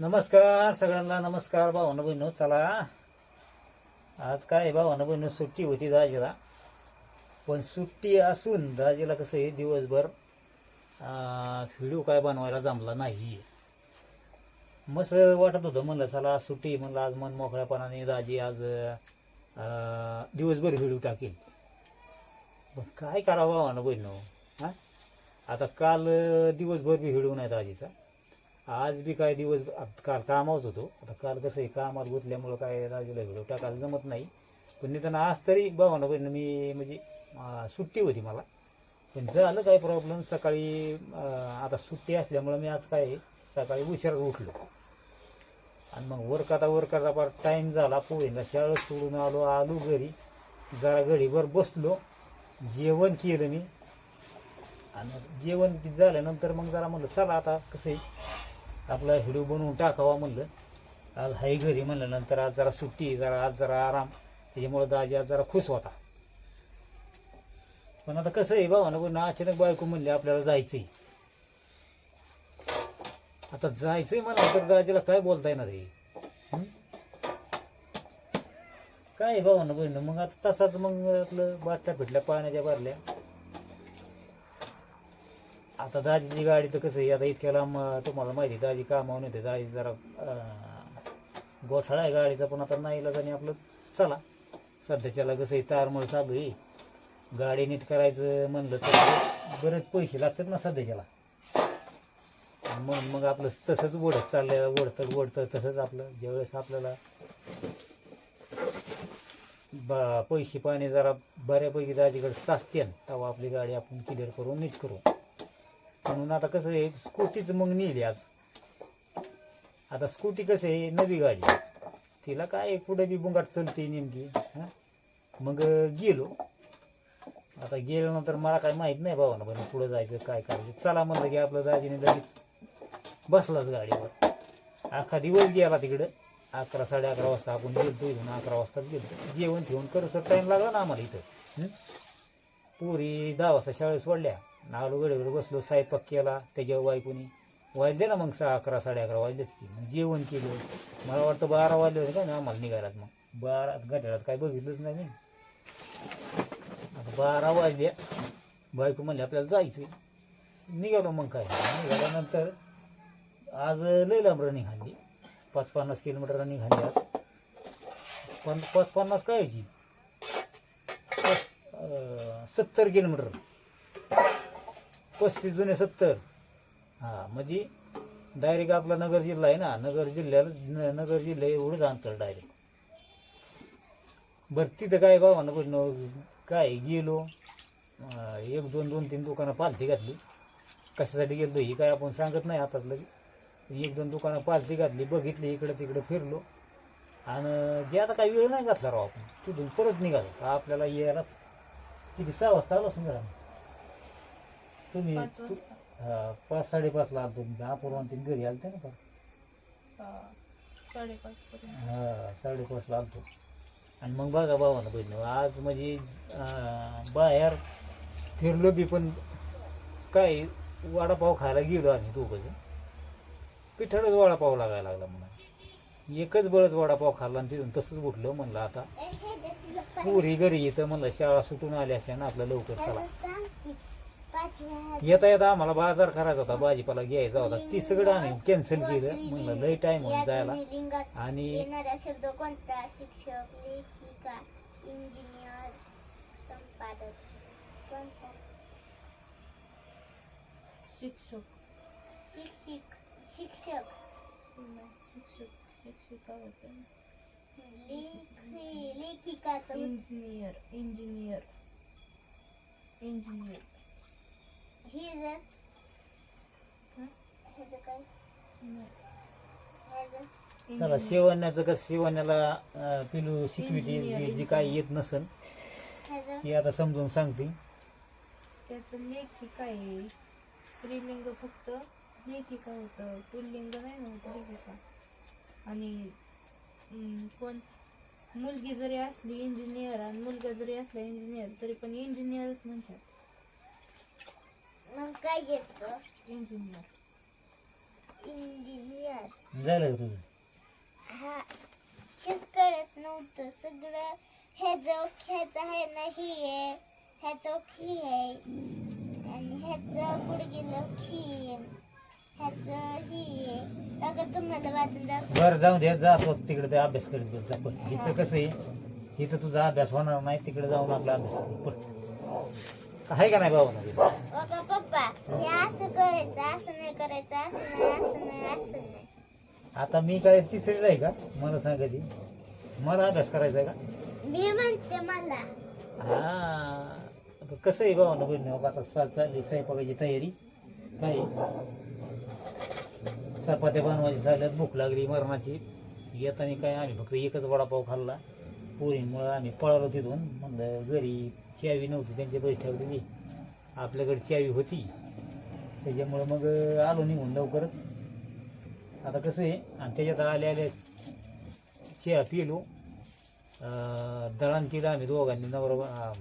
नमस्कार सगळ्यांना नमस्कार भावानं बहिणू चला. आज काय भावानं बहिणू सुट्टी होती दाजीला. पण सुट्टी असून दाजीला कसं आहे दिवसभर व्हिडिओ काय बनवायला जमला नाही. मस्त वाटत होतं म्हणलं चला सुट्टी म्हणलं आज मन मोकळ्यापणाने दाजी आज दिवसभर व्हिडिओ टाकेल. पण काय करावं भावानं बहिणू? हां? आता काल दिवसभर बी व्हिडिओ नाही दाजीचा. आज बी काय दिवस काल कामावच होतो. आता काल कसं आहे कामात गुंतल्यामुळं काय राजूला व्हिडिओ टाकायला जमत नाही. पण निदान आज तरी भावानं पण मी म्हणजे सुट्टी होती मला. पण झालं काय प्रॉब्लेम सकाळी आता सुट्टी असल्यामुळं मी आज काय आहे, सकाळी उशिरा उठलो. आणि मग वर करता वर करता फार टाईम झाला पोहेला शाळेत सोडून आलो आलो घरी. जरा घडीभर बसलो. जेवण केलं मी. आणि जेवण झाल्यानंतर मग जरा म्हणलं चला आता कसं आहे आपला व्हिडिओ बनवून टाकावा म्हणलं. आज हाय घरी म्हणलं नंतर आज जरा सुट्टी जरा आज जरा आराम. त्याच्यामुळं दाजी आज जरा खुश होता. पण आता कसं आहे भावानं पण अचानक बायको म्हणले आपल्याला जायचंय. आता जायचंय म्हणा तर दाजीला काय बोलता येणार आहे? काय आहे भावानं बहिण मग आता तसाच मग आपलं बाटल्या फिटल्या पाण्याच्या भरल्या. आता दाजीची गाडी तर कसं आहे आता इतक्या लांब तुम्हाला माहिती दाजी कामावून येते दाजी जरा गोठाळा आहे गाडीचा पण आता नाही आणि आपलं. चला सध्याच्याला कसं आहे तारमळ चालू आहे. गाडी नीट करायचं म्हणलं तर बरेच पैसे लागतात ना सध्याच्याला. मग मग आपलं तसंच ओढत चाललं ओढतं ओढतं तसंच आपलं ज्यावेळेस आपल्याला बा पैसे पाणी जरा बऱ्यापैकी दाजीकडे साचते तेव्हा आपली गाडी आपण क्लिअर करून नीट करू. म्हणून आता कसं आहे स्कूटीच मग नेली आज. आता स्कूटी कसं आहे नवी गाडी. तिला काय पुढे बी बुंगाट चलते नेमकी हां? मग गेलो. आता गेल्यानंतर मला काय माहीत नाही भावानं पण पुढं जायचं काय करायचं. चला म्हणलं की आपलं दाजीने लगेच बसलाच गाडीवर. अख्खा दिवस गेला तिकडं. अकरा साडे अकरा वाजता आपण गेलतो इथून अकरा वाजताच गेलो जेवण ठेवून करसर टाईम लागला ना आम्हाला इथं पुरी पोरी दहा वाजता शाळेत सोडल्या. नालो गडीवर बसलो स्वयंपाक केला त्याच्यावर बायकोनी वाजले ना मग सहा अकरा साडे अकरा वाजलेच की. मग जेवण केलं. मला वाटतं बारा वाजले होते का ना आम्हाला निघायलात मग. बारा घड्याळात काय बघितलंच नाही आता बारा वाजल्या बायको म्हणले आपल्याला जायचं निघालो मग काय. निघाल्यानंतर आज लई लांब रनिंग हल्ली पाच पन्नास किलोमीटर रनिंग हल्ली आज. पण पाच पन्नास काय सत्तर किलोमीटर. पस्तीस जुने सत्तर. हां म्हणजे डायरेक्ट आपला नगर जिल्हा आहे ना. नगर जिल्ह्याला न- नगर जिल्हा एवढंच अंतर डायरेक्ट बरं तिथं काय बाबा पण काय गेलो. एक दोन दोन तीन दुकानं पालथी घातली. कशासाठी गेलो ही काय आपण सांगत नाही आताच लगेच. एक दोन दुकानं पालथी घातली बघितली इकडं तिकडं फिरलो. आणि जे आता काही वेळ नाही घातला राव आपण तिथून परत निघालो. आपल्याला यायला किती सहा वाजता आलो असं मॅडम तुम्ही पाच तू- वाजता हा, पाच साडेपाचला आलतो तुम्ही अपूर्वा तीन घरी आलते ना पण हा, साडेपाच पर्यंत. हा साडेपाचला आलतो. आणि मग बघा भावानं बहिण आज म्हणजे अं, बाहेर फिरलो बी पण काय वडापाव खायला गेलो आम्ही दोघं पिठाळच वडापाव लागायला लागला म्हणा एकच बळच वडापाव खाल्ला आणि तिथून तसंच उठलं म्हणलं आता. पुरी घरी येतं म्हणलं शाळा सुटून आल्या असत्या ना आपलं लवकर चला. येता येता आम्हाला बाजार करायचा होता भाजीपाला घ्यायचा होता. ती सगळं आम्ही कॅन्सल केलं. म्हणलं लय टाइम होऊन जायला. आणि येणारा शब्द कोणता? शिक्षक लेखिका इंजिनियर संपादक. कोणता? शिक्षक. शिक्षिक शिक्षक. लेखिका इंजिनियर इंजिनियर इंजिनियर ही जर ह्याचं काय ह्याचं चला शेवण्याचं कसं शेवण्याला पिलू शिकविती जी- जी काही येत नसन ह्याचं ती आता समजून सांगते. त्याचं लेखिका आहे. स्त्रीलिंग फक्त लेखिका होतं. पुल्लिंग नाही नव्हतं लेखिका. आणि अं, कोण? मुलगी जरी असली इंजिनियर आणि मुलगा जरी असला इंजिनियर तरी पण इंजिनियरच म्हणतात. मग काय घेतो? इंजिनियर. इंजिनियर. झालं का तुझं? हा. हेच कळत नव्हतं. सगळं ह्याचं ह्याचं आहे ना ही आहे. ह्याचं ही आहे. आणि ह्याचं गुडगेलं ही आहे. ह्याचं ही आहे. अगं तुम्हाला वाचून दाखव. बरं जाऊ दे. जातो तिकडे ते अभ्यास करीत बस. जा पट इथं कसं आहे? इथं तुझा अभ्यास होणार नाही. तिकडे जाऊन आपला अभ्यास कर. पट. आहे का नाही बाबा? हे असं करायचं असं नाही करायचं असं नाही असं नाही असं नाही. आता मी काय तिसरीला आहे का? मला सांगा ती. मला अभ्यास करायचा आहे का? मी म्हणते मला. हा. आता कसं आहे बाबा बहिणी? आता चा- चालली स्वयंपाकाची तयारी. काय? चपात्या बनवायची झाल्यात भूक लागली मरणाची. येताना काय आम्ही फक्त एकच वडापाव खाल्ला. पोरींमुळं आम्ही पळालो तिथून. म्हणलं घरी चावी नव्हती त्यांच्या पैसे ठेवलेली. आपल्याकडे चावी होती. त्याच्यामुळं मग आलो निघून लवकरच. आता कसं आहे आणि त्याच्यात आल्या आले चहा पिलो दळण केलं आम्ही दोघांनी नवरा अं,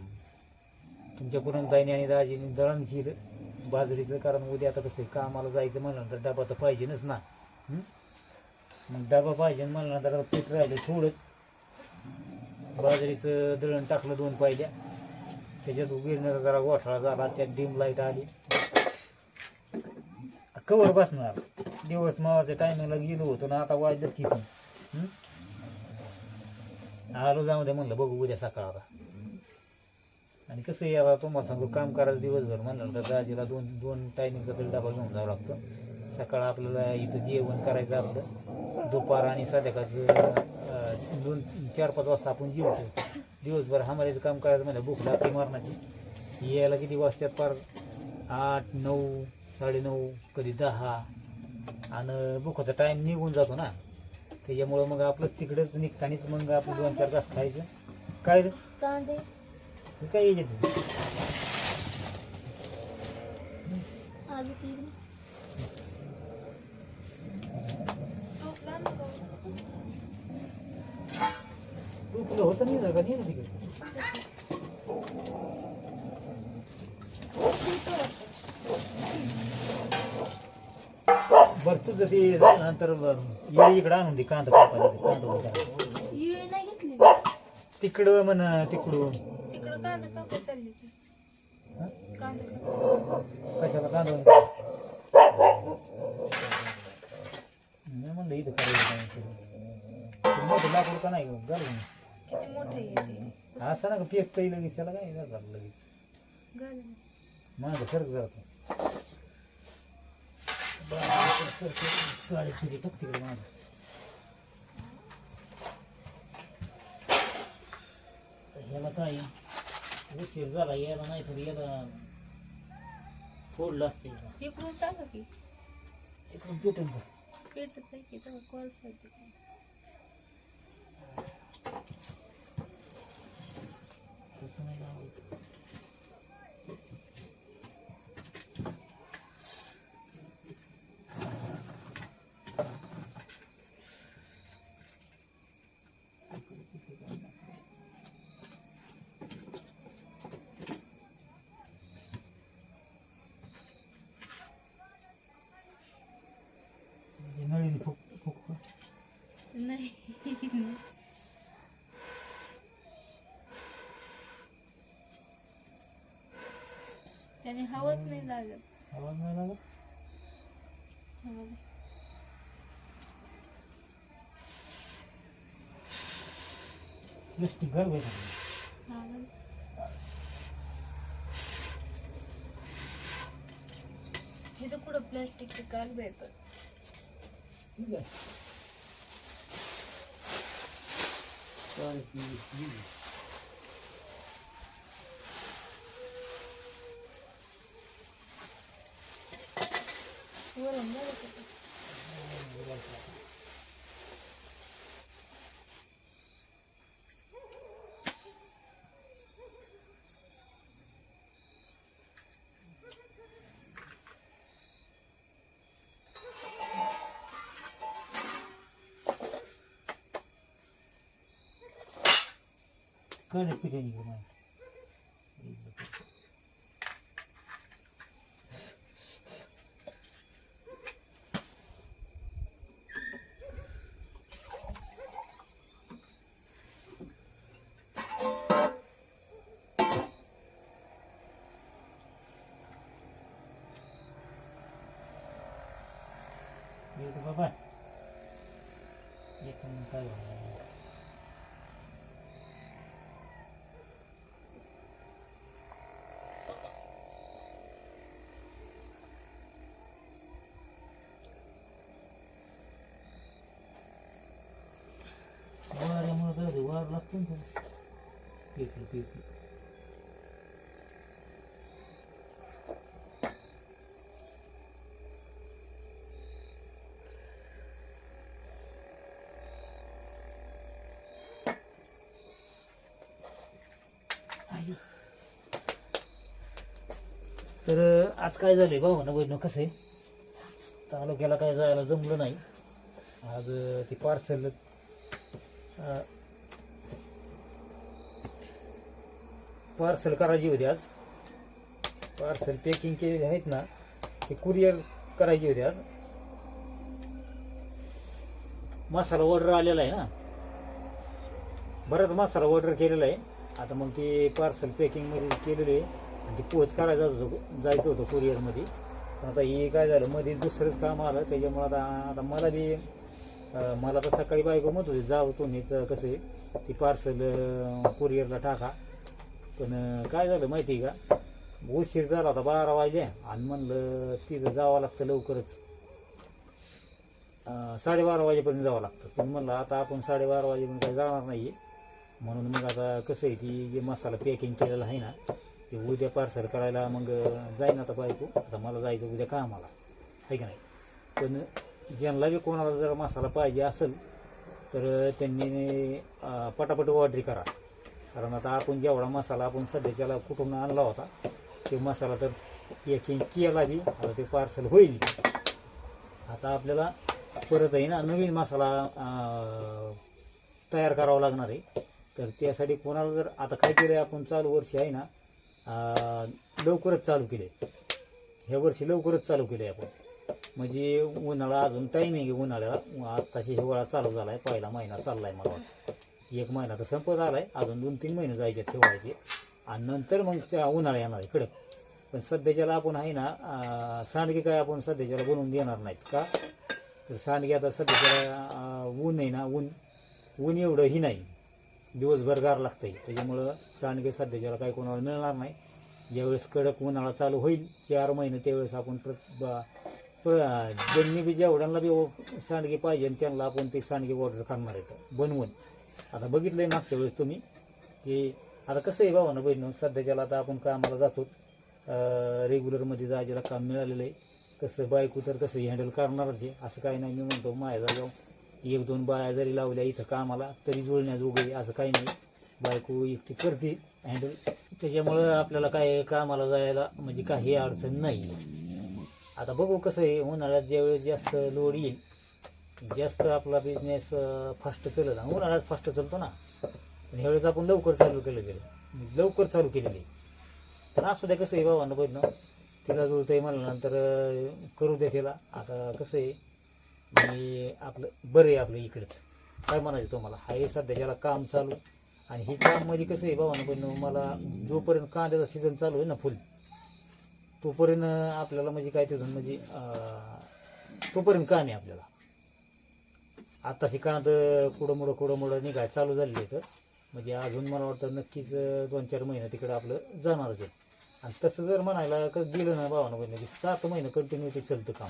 तुमच्या पुरणताईने आणि दाजीने दळण केलं. बाजरीचं कारण उद्या आता कसं आहे, कामाला जायचं म्हणलं तर डबा तर पाहिजेनच ना. मग डबा पाहिजे म्हणलं तर पीठ राहिलं थोडंच. बाजरीचं दळण टाकलं दोन पाहिल्या त्याच्यात गिरणारा जरा गोठाळा झाला त्यात डिम लाइट आली. कवर बसणार. दिवस मावाच्या टायमिंगला गेलो होतो ना आता वाजलं किती? आलो जाऊ दे म्हणलं बघू उद्या सकाळ आता. आणि कसं याला आता तुम्हाला सांगू काम करायचं दिवसभर म्हणलं तर दाजीला दोन दोन टायमिंगचा तरी डबा घेऊन जावं लागतं. सकाळ आपल्याला इथं जेवण करायचं आपलं. दुपार आणि संध्याकाळचं दोन चार पाच वाजता आपण जेवतो दिवसभर हमाऱ्याचं काम करायचं म्हणजे भूक लागते मारणाची. यायला किती वाजतात पार? आठ नऊ साडेनऊ कधी दहा. आणि भुकाचा टाईम निघून जातो ना. त्याच्यामुळं मग आपलं तिकडंच निघतानीच मग आपलं दोन चार तास खायचं. काय रे? काय यायचे तू तुला होतं नाही का? नाही ना तिकडे बरं तुझं ते झालं नंतर येळी इकडं आणून दे कांदा कापायला कांदा. येळ नाही घेतली तिकडं म्हण तिकडून तिकडं कांदा कापाय चालली ती? कांदा कापाय. कशाला कांदा? मी म्हणलं इथं करायचं काय तरी. ते मोठं लाकूड का नाही घालून किती मोठे आहे ते असं ना का लगेच त्याला काय नाही झालं लगेच घाल माझं सरक जातो गाडी सुधी टाक तिकडे माझं ह्याला काय उशीर झाला याला नाही तर याला फोडलं असते इकडून टाका की तिकडून पेटून बघ. पेटत नाही की तेव्हा कॉल तसं नाही लावायचं. हे नळीने फुक फुक फुक. नाही त्याने हवाच नाही लागत आवाज नाही लागत हवा. प्लास्टिक घर स्टिकर भेज ಇದು ಕೂಡ ಪ್ಲಾಸ್ಟಿಕ್ ಕಾಗಬೇಕು ಇಲ್ಲ ಸಾರಿ ಪ್ಲೀಸ್ ಊರ ಮೇಲೆ Калик хотя не понимаю. Это баба. Я комментарий. लागतो ना. आई. तर आज काय झालंय भाऊ ना बहिण कसं आहे? तालुक्याला काय जायला जमलं नाही. आज ती पार्सल पार्सल करायची होती आज. पार्सल पॅकिंग केलेली आहेत ना ते कुरिअर करायची होती आज. मसाला ऑर्डर आलेला आहे ना. बराच मसाला ऑर्डर केलेला आहे. आता मग ते पार्सल पॅकिंगमध्ये केलेलं आहे. आणि ते पोच करायचं होतं जायचं होतं कुरिअरमध्ये पण आता हे काय झालं मध्ये दुसरंच काम आलं. त्याच्यामुळं आता आता मला बी मला तर सकाळी बायको म्हणत होती जावं तुम्हीच कसं आहे? ती पार्सल कुरिअरला टाका. पण काय झालं माहिती आहे का? उशीर झाला होता बारा वाजले आणि म्हणलं तिथं जावं लागतं लवकरच. साडेबारा वाजेपर्यंत जावं लागतं. पण म्हणलं आता आपण साडेबारा वाजेपर्यंत काही जाणार नाही म्हणून मग आता कसं आहे ती जे मसाला पॅकिंग केलेला आहे ना ते उद्या पार्सल करायला मग जाईन आता बायको. आता मला जायचं उद्या कामाला. आहे का नाही? पण ज्यांना बी कोणाला जर मसाला पाहिजे असेल तर त्यांनी पटापट ऑर्डर करा. कारण आता आपण जेवढा मसाला आपण सध्याच्याला कुठून आणला होता ते मसाला तर पॅकिंग केला बी आता ते पार्सल होईल आता आपल्याला परत आहे ना नवीन मसाला तयार करावा लागणार आहे. तर त्यासाठी कोणाला जर आता काय केलं आहे आपण चालू वर्षी आहे ना लवकरच चालू केले. ह्या वर्षी लवकरच चालू केले आपण. म्हणजे उन्हाळा अजून टायमिंग आहे उन्हाळ्याला. आत्ताशी हिवाळा चालू झाला आहे पहिला महिना चालला आहे मला वाटतं. एक महिना तर संपत आला आहे अजून दोन तीन महिने जायचे ठेवायचे. आणि नंतर मग त्या उन्हाळा येणार आहे कडक. पण सध्याच्याला आपण आहे ना सांडगे काय आपण सध्याच्याला बनवून देणार नाहीत का? तर सांडगे आता सध्याच्याला ऊन आहे ना ऊन ऊन एवढंही नाही. दिवसभर गार लागतंय. त्याच्यामुळं सांडगे सध्याच्याला काही कोणाला मिळणार नाही. ज्यावेळेस कडक उन्हाळा चालू होईल चार महिने त्यावेळेस आपण प्र ज्यांनी बी जेवढ्यांना बी सांडगे पाहिजे त्यांना आपण ते सांडगे ऑर्डर करणार आहेत. बनवून. आता बघितलंय मागच्या वेळेस तुम्ही की आता कसं आहे भावानं बहिण सध्याच्याला आता आपण कामाला जातो. रेग्युलरमध्ये जायला काम मिळालेलं आहे. तसं बायको तर कसं हँडल करणारच आहे. असं काही नाही मी म्हणतो माझ्या जागेवर एक दोन बाया जरी लावल्या इथं कामाला तरी जुळण्याजोगं आहे असं काही नाही. बायको एकटी करते हँडल त्याच्यामुळं आपल्याला काय कामाला जायला म्हणजे काही अडचण नाही. आता बघू कसं आहे उन्हाळ्यात ज्यावेळेस जास्त लोड येईल जास्त आपला बिझनेस फास्ट चालत ना उन्हाळ्यात फास्ट चालतो ना. पण ह्यावेळेस आपण लवकर चालू केलं गेलं. लवकर चालू केलेली. आहे पण असू द्या कसं आहे बाबांना बघ तिला जुळतं आहे म्हणल्यानंतर करू द्या तिला. आता कसं आहे मी आपलं बरं आहे आपलं इकडंच. काय म्हणायचं तुम्हाला? हा सध्या ज्याला काम चालू. आणि हे काम म्हणजे कसं आहे बाबांना पण मला जोपर्यंत कांद्याचा सीझन चालू आहे ना फुल तोपर्यंत आपल्याला म्हणजे काय तिथून म्हणजे तोपर्यंत काम आहे आपल्याला. आत्ताशी कांद कुडं मुडं कुडं मुडं निघाय चालू झालेली तर म्हणजे अजून मला वाटतं नक्कीच दोन चार महिने तिकडं आपलं जाणारच आहे. आणि तसं जर म्हणायला क- गेलं ना भावानं बहिणी की सात महिने कंटिन्यू ते चालतं काम.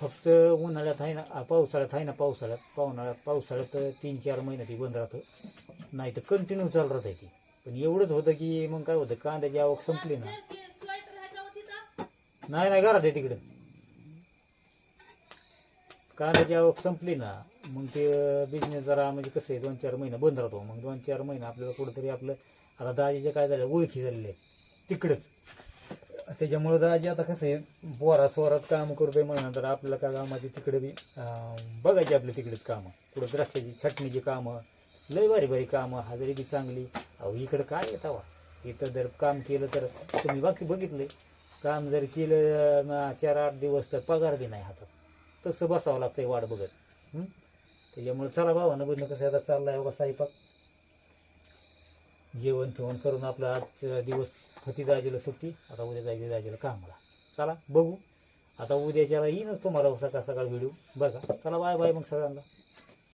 फक्त उन्हाळ्यात आहे ना पावसाळ्यात आहे ना पावसाळ्यात पावसाळ्यात पावसाळ्यात तीन चार महिने ती बंद राहतं. नाही तर कंटिन्यू चालू राहत ती. पण एवढंच होतं की मग काय होतं कांद्याची आवक संपली ना. नाही नाही घरात आहे तिकडं. कांद्याची आवक संपली ना मग ते बिझनेस जरा म्हणजे कसं आहे दोन चार महिने बंद राहतो. मग दोन चार महिने आपल्याला कुठंतरी आपलं आता दाजीच्या काय झालं ओळखी झालेले तिकडंच. त्याच्यामुळं दाजी आता कसं आहे बोरा स्वरात काम करतोय तर आपल्याला काय कामाची तिकडे बी बघायची आपल्या तिकडेच कामं. पुढं द्राक्षाची छटणीची कामं लय भारी भारी कामं हजेरी बी चांगली. अहो इकडं काय येत हवा इथं जर काम केलं तर तुम्ही बाकी बघितले काम जर केलं ना चार आठ दिवस तर पगार बी नाही हातात. तसं बसावं लागतंय वाट बघत. त्याच्यामुळे चला भावानं बघणं कसं आता आहे बघा साईपाक. जेवण फिवण करून आपला आजचा दिवस फती जायला सुट्टी. आता उद्या जायची जायला कामाला. चला बघू. आता उद्याच्याला येईनच तुम्हाला सकाळ सकाळ व्हिडिओ बघा चला बाय बाय मग सगळ्यांना.